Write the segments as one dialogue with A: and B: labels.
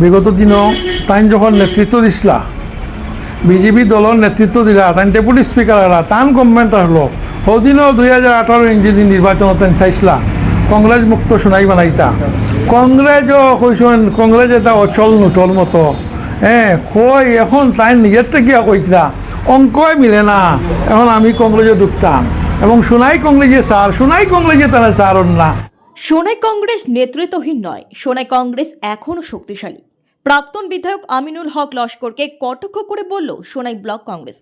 A: বিগত দিনও তাইন যখন নেতৃত্ব দিছিলা, বিজেপি দলের নেতৃত্ব দিলা, তাইন ডেপুটি স্পিকার হলা তান গভর্নমেন্ট আসলো। সৌদিনও দুই হাজার আঠারো ইঞ্জিনি নির্বাচন তাইন চাইছিলা। কংগ্রেস মুক্ত সোনাই বানাইতা। কংগ্রেসও কইসন কংগ্রেস এটা অচল নুটল মতো। হ্যাঁ কই এখন তাই নিজের থেকে কইতরা অঙ্কই মিলে না, এখন আমি কংগ্রেসে ঢুকতাম এবং সোনাই কংগ্রেসে স্যার সোনাই কংগ্রেসে তারা স্যার না
B: সোনাই কংগ্রেস নেতৃত্বহীন নয়। সোনাই কংগ্রেস এখনও শক্তিশালী। প্রাক্তন বিধায়ক আমিনুল হক লস্করকে কটাক্ষ করে বলল, সোনাই ব্লক কংগ্রেস।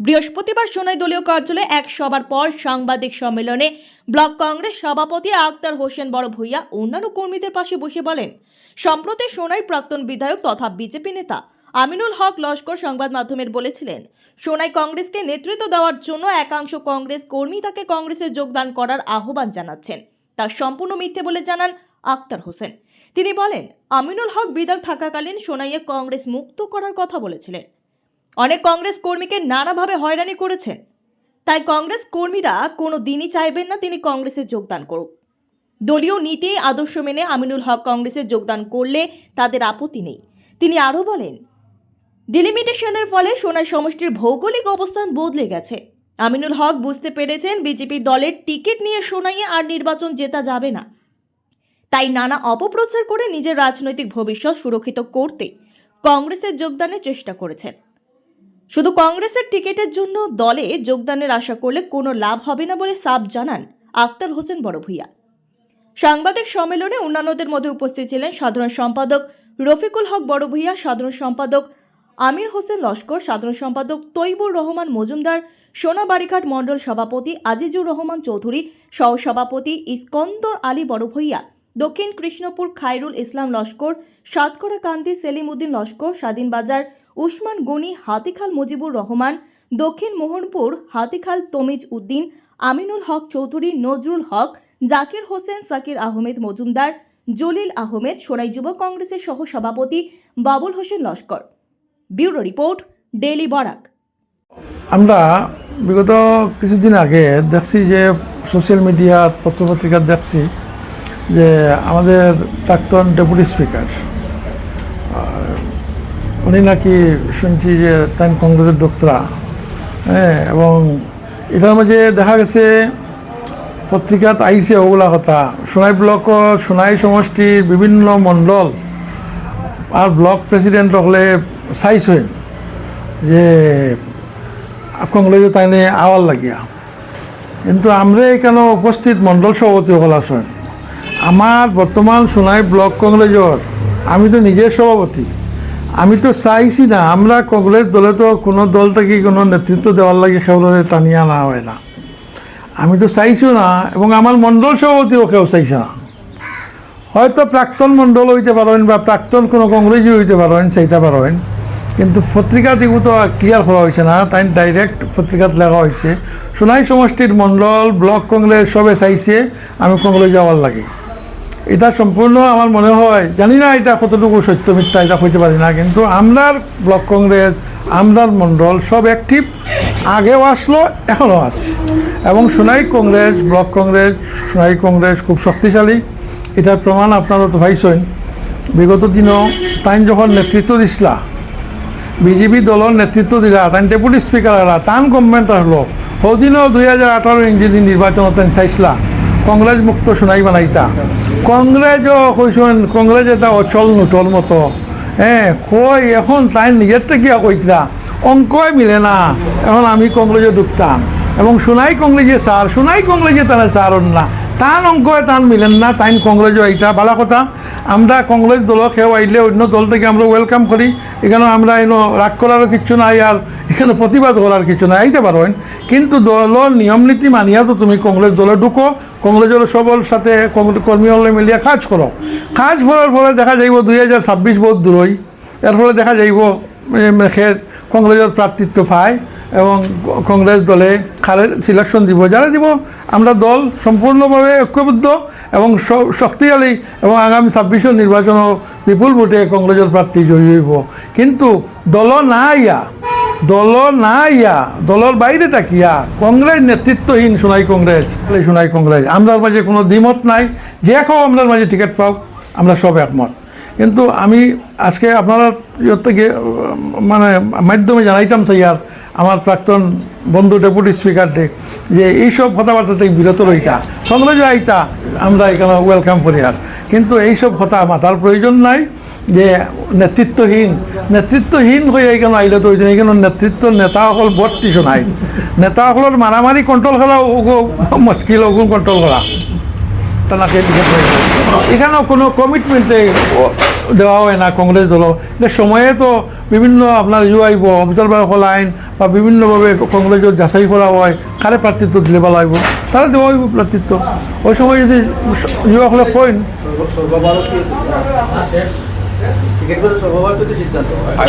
B: বৃহস্পতিবার সোনাই দলীয় কার্যালয়ে এক সভার পর সাংবাদিক সম্মেলনে ব্লক কংগ্রেস সভাপতি আক্তার হোসেন বড় ভূঁইয়া অন্যান্য কর্মীদের পাশে বসে বলেন, সম্প্রতি সোনাই প্রাক্তন বিধায়ক তথা বিজেপি নেতা আমিনুল হক লস্কর সংবাদ মাধ্যমের বলেছিলেন, সোনাই কংগ্রেসকে নেতৃত্ব দেওয়ার জন্য একাংশ কংগ্রেস কর্মী তাকে কংগ্রেসে যোগদান করার আহ্বান জানাচ্ছেন। তা সম্পূর্ণ মিথ্যে বলে জানান আক্তার হোসেন। তিনি বলেন, আমিনুল হক বিধায়ক থাকাকালীন সোনাইয়ে কংগ্রেস মুক্ত করার কথা বলেছিলেন। অনেক কংগ্রেস কর্মীকে নানাভাবে হয়রানি করেছেন। তাই কংগ্রেস কর্মীরা কোনো দিনই চাইবেন না তিনি কংগ্রেসে যোগদান করুক। দলীয় নীতি, আদর্শ মেনে আমিনুল হক কংগ্রেসে যোগদান করলে তাদের আপত্তি নেই। তিনি আরও বলেন, ডিলিমিটেশনের ফলে সোনাই সমষ্টির ভৌগোলিক অবস্থান বদলে গেছে। আমিনুল হক বুঝতে পেরেছেন বিজেপি দলের টিকিট নিয়ে শোনাইয়ে আর নির্বাচন জেতা যাবে না। তাই নানা অপপ্রচার করে নিজের রাজনৈতিক ভবিষ্যৎ সুরক্ষিত করতে কংগ্রেসের যোগদানের চেষ্টা করেছেন। শুধু কংগ্রেসের টিকিটের জন্য দলে যোগদানের আশা করলে কোনো লাভ হবে না বলে সাফ জানান আক্তার হোসেন বড় ভূঁইয়া সাংবাদিক সম্মেলনে অন্যান্যদের মধ্যে উপস্থিত ছিলেন সাধারণ সম্পাদক রফিকুল হক বড় ভূঁইয়া সাধারণ সম্পাদক আমির হোসেন লস্কর, সাধারণ সম্পাদক তৈবুর রহমান মজুমদার, সোনাবাড়িঘাট মণ্ডল সভাপতি আজিজুর রহমান চৌধুরী, সহসভাপতি ইস্কন্দর আলী বড় ভূঁইয়া দক্ষিণ কৃষ্ণপুর খায়রুল ইসলাম লস্কর সাতকরা কান্দি সেলিম উদ্দিন লস্কর স্বাধীনবাজার উসমান গনি, হাতিখাল মুজিবুর রহমান, দক্ষিণ মোহনপুর হাতিখাল তমিজ উদ্দিন, আমিনুল হক চৌধুরী, নজরুল হক, জাকির হোসেন, সাকির আহমেদ মজুমদার, জলিল আহমেদ সোনাই যুব কংগ্রেসের সহ সভাপতি Babul Hossain Laskar. Bureau report, daily Barak.
A: আমরা বিগত কিছুদিন আগে দেখছি যে সোশ্যাল মিডিয়া পত্রপত্রিকা দেখছি যে আমাদের প্রাক্তন ডেপুটি স্পিকার উনি নাকি শুনছি যে তাই কংগ্রেসের ডোক্তরা হ্যাঁ এবং এটার মাঝে দেখা গেছে পত্রিকাত আইছে ওগুলা কথা, সোনাই ব্লকর সোনাই সমষ্টির বিভিন্ন মণ্ডল আর ব্লক প্রেসিডেন্ট হলে চাইছেন যে কংগ্রেস তাইনে আওয়ার লাগিয়া। কিন্তু আমরা এখানে উপস্থিত মণ্ডল সভাপতি হল আছেন আমার বর্তমান সোনাই ব্লক কংগ্রেসের আমি তো নিজের সভাপতি। আমি তো চাইছি না, আমরা কংগ্রেস দলে তো কোনো দল থেকে কোনো নেতৃত্ব দেওয়ার লাগে সেগুলোরে টানিয়ে আনা হয় না। আমি তো চাইছো না, এবং আমার মণ্ডল সভাপতিও কেউ চাইছে না। হয়তো প্রাক্তন মণ্ডল হইতে পারেন বা প্রাক্তন কোনো কংগ্রেসই হইতে পারেন চাইতে পারেন। কিন্তু পত্রিকা তো ক্লিয়ার করা হয়েছে না, তাই ডাইরেক্ট পত্রিকাত লেখা হয়েছে সোনাই সমষ্টির মণ্ডল, ব্লক কংগ্রেস সবে চাইছে, আমি কংগ্রেস যাওয়ার লাগে। এটা সম্পূর্ণ আমার মনে হয়, জানি না এটা কতটুকু সত্য মিথ্যা, এটা হইতে পারি না, কিন্তু আমরার ব্লক কংগ্রেস, আমরার মণ্ডল সব অ্যাক্টিভ আগেও আসলো, এখনও আসছে এবং সোনাই কংগ্রেস, ব্লক কংগ্রেস, সোনাই কংগ্রেস খুব শক্তিশালী। এটার প্রমাণ আপনারা তো ভাইছেন বিগত দিনও তাই যখন নেতৃত্ব দিছিলা, বিজেপি দলের নেতৃত্ব দিলা তাই ডেপুটি স্পিকার হলা তান গভর্নমেন্ট আসলো সৌদিনও দুই হাজার আঠারো ইঞ্জিনি নির্বাচন তাই চাইছিলা। কংগ্রেস মুক্ত শোনাই বানাইতা কংগ্রেসও কইসন কংগ্রেস এটা অচল নুটল মতো। হ্যাঁ কই এখন তাই নিজের থেকে কইতরা অঙ্কই মিলে না। এখন আমি কংগ্রেসে ঢুকতাম এবং সোনাই কংগ্রেসে স্যার সোনাই কংগ্রেসে তারা স্যার না তান অঙ্ক তান মিলেন না, তাইন কংগ্রেসও এইটা ভালো কথা, আমরা কংগ্রেস দল কেউ আইলে অন্য দল থেকে আমরা ওয়েলকাম করি। এখানে আমরা এনো রাগ করারও কিছু নাই আর এখানে প্রতিবাদ করার কিছু নাই। আইতে পারেন কিন্তু দলের নিয়ম নীতি মানিয়া তো তুমি কংগ্রেস দলে ঢুকো। কংগ্রেসের সবল সাথে কংগ্রেস কর্মী হলে মিলিয়ে কাজ করো কাজ করার ফলে দেখা যাইব দুই হাজার ছাব্বিশ বহুত দূরই এর ফলে দেখা যাইব কংগ্রেসের প্রার্থিত্ব পায়। এবং কংগ্রেস দলে খালের সিলেকশন দিব। যারা দিব, আমরা দল সম্পূর্ণভাবে ঐক্যবদ্ধ এবং শক্তিশালী এবং আগামী ছাব্বিশের নির্বাচনও বিপুল ভোটে কংগ্রেসের প্রার্থী জয়ী হইব। কিন্তু দল না ইয়া দল না ইয়া দলের বাইরে তাকিয়া কংগ্রেস নেতৃত্বহীন সোনাই কংগ্রেস সোনাই কংগ্রেস, আমরার মাঝে কোনো দ্বিমত নাই। যে কেউ আমরার মাঝে টিকিট পাও আমরা সব একমত। কিন্তু আমি আজকে আপনারা থেকে মানে মাধ্যমে জানাইতাম তাই ইয়ার আমার প্রাক্তন বন্ধু ডেপুটি স্পিকারকে যে এইসব কথাবার্তা থেকে বিরত রইতা কংগ্রেস আইতা, আমরা এখানে ওয়েলকাম করি আর। কিন্তু এইসব কথা মাথার প্রয়োজন নাই, যে নেতৃত্বহীন নেতৃত্বহীন হয়ে এখানে আইলে তো এখানে নেতৃত্ব নেতাসকল ভর্তি শোনায়। নেতাসকলের মারামারি কন্ট্রোল করা মুশকিল, ওগুলো কন্ট্রোল করা। তাকে এখানেও কোনো কমিটমেন্টে দেওয়া হয় না কংগ্রেস দল যে সময়ে তো বিভিন্ন আপনার ইউ আইব অবজারভার আইন বা বিভিন্নভাবে কংগ্রেসের যাচাই করা হয় কারে প্রার্থিত্ব দিলে ভালো হইব তারা দেওয়া হইব প্রার্থিত্ব। ওই সময় যদি ইউসকলে কইন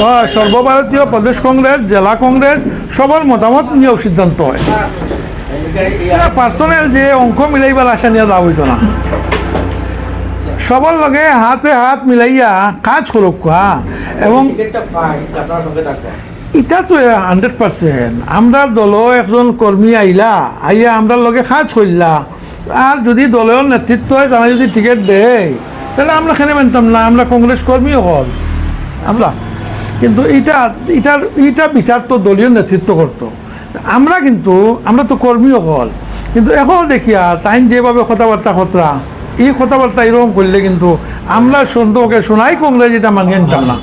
C: হয়,
A: সর্বভারতীয় প্রদেশ কংগ্রেস জেলা কংগ্রেস সবার মতামত নিয়েও সিদ্ধান্ত হয়। পার্সোনাল যে অঙ্ক মিলাইবার আশা নিয়ে যাওয়া হইতো না। সবার লগে হাতে হাত মিলাইয়া কাজ করুক এবং এটা তো হান্ড্রেড পার্সেন্ট আমরা দল একজন কর্মী আইলা আইয়া আমরা লগে কাজ করলা আর যদি দলের নেতৃত্ব হয় তারা যদি টিকিট দেয় তাহলে আমরা খেলে মানতাম না? আমরা কংগ্রেস কর্মীও হল। আমরা কিন্তু এটা এটার এটা বিচার তো দলীয় নেতৃত্ব করতো। আমরা কিন্তু আমরা তো কর্মীও হল। কিন্তু এখনও দেখি আর তাই যেভাবে কথাবার্তা খতরা। এই কথাবার্তা এরকম করলে কিন্তু আমরা সন্তকে শোনাই কংগ্রেস এটা মানিয়ে নিতাম না।